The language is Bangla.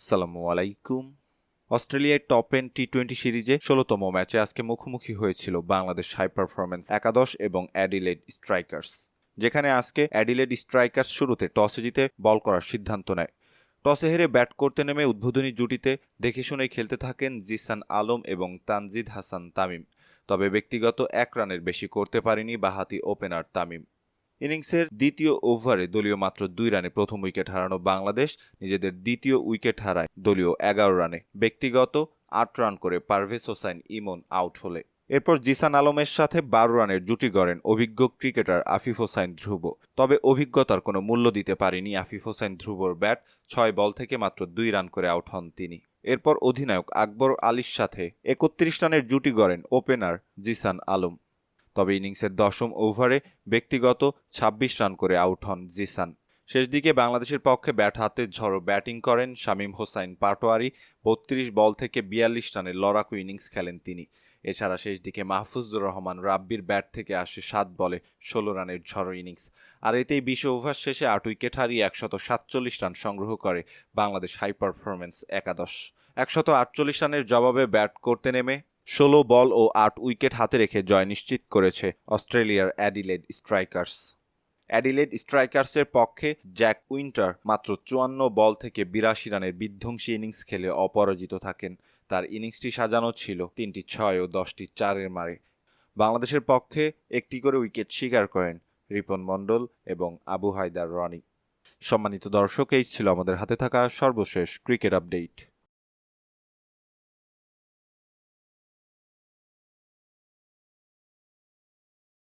আসসালামু আলাইকুম। অস্ট্রেলিয়ার টপ টেন টি টোয়েন্টি সিরিজে ষোলোতম ম্যাচে আজকে মুখোমুখি হয়েছিল বাংলাদেশ হাই পারফরম্যান্স একাদশ এবং অ্যাডিলেড স্ট্রাইকার্স যেখানে আজকে অ্যাডিলেড স্ট্রাইকার্স শুরুতে টসে জিতে বল করার সিদ্ধান্ত নেয়। টসে হেরে ব্যাট করতে নেমে উদ্বোধনী জুটিতে দেখে শুনেই খেলতে থাকেন জিসান আলম এবং তানজিদ হাসান তামিম, তবে ব্যক্তিগত এক রানের বেশি করতে পারেনি বাহাতি ওপেনার তামিম। ইনিংসের দ্বিতীয় ওভারে দলীয় মাত্র দুই রানে প্রথম উইকেট হারানো বাংলাদেশ নিজেদের দ্বিতীয় উইকেট হারায় দলীয় এগারো রানে। ব্যক্তিগত আট রান করে পারভেজ হোসাইন ইমন আউট হলে। এরপর জিসান আলমের সাথে বারো রানের জুটি গড়েন অভিজ্ঞ ক্রিকেটার আফিফ হোসাইন ধ্রুব। তবে অভিজ্ঞতার কোনো মূল্য দিতে পারেনি আফিফ হোসাইন ধ্রুবর ব্যাট, ছয় বল থেকে মাত্র দুই রান করে আউট হন তিনি। এরপর অধিনায়ক আকবর আলীর সাথে একত্রিশ রানের জুটি গড়েন ওপেনার জিসান আলম। তবে ইনিংসের দশম ওভারে ব্যক্তিগত ২৬ রান করে আউট হন জিসান। শেষ দিকে বাংলাদেশের পক্ষে ব্যাট হাতে ঝড়ো ব্যাটিং করেন শামীম হোসাইন পাটোয়ারি। বত্রিশ বল থেকে বিয়াল্লিশ রানের লড়াকু ইনিংস খেলেন তিনি। এছাড়া শেষ দিকে মাহফুজুর রহমান রাব্বির ব্যাট থেকে আসে সাত বলে ষোলো রানের ঝড়ো ইনিংস। আর এতেই বিশ ওভার শেষে আট উইকেট হারিয়ে একশত সাতচল্লিশ রান সংগ্রহ করে বাংলাদেশ হাই পারফরম্যান্স একাদশ। একশত আটচল্লিশ রানের জবাবে ব্যাট করতে নেমে ষোলো বল ও আট উইকেট হাতে রেখে জয় নিশ্চিত করেছে অস্ট্রেলিয়ার অ্যাডিলেড স্ট্রাইকার্স। অ্যাডিলেড স্ট্রাইকার্সের পক্ষে জ্যাক উইন্টার মাত্র চুয়ান্ন বল থেকে বিরাশি রানের বিধ্বংসী ইনিংস খেলে অপরাজিত থাকেন। তার ইনিংসটি সাজানো ছিল তিনটি ছয় ও দশটি চারের মারে। বাংলাদেশের পক্ষে একটি করে উইকেট শিকার করেন রিপন মণ্ডল এবং আবু হায়দার রনি। সম্মানিত দর্শক, এই ছিল আমাদের হাতে থাকা সর্বশেষ ক্রিকেট আপডেট।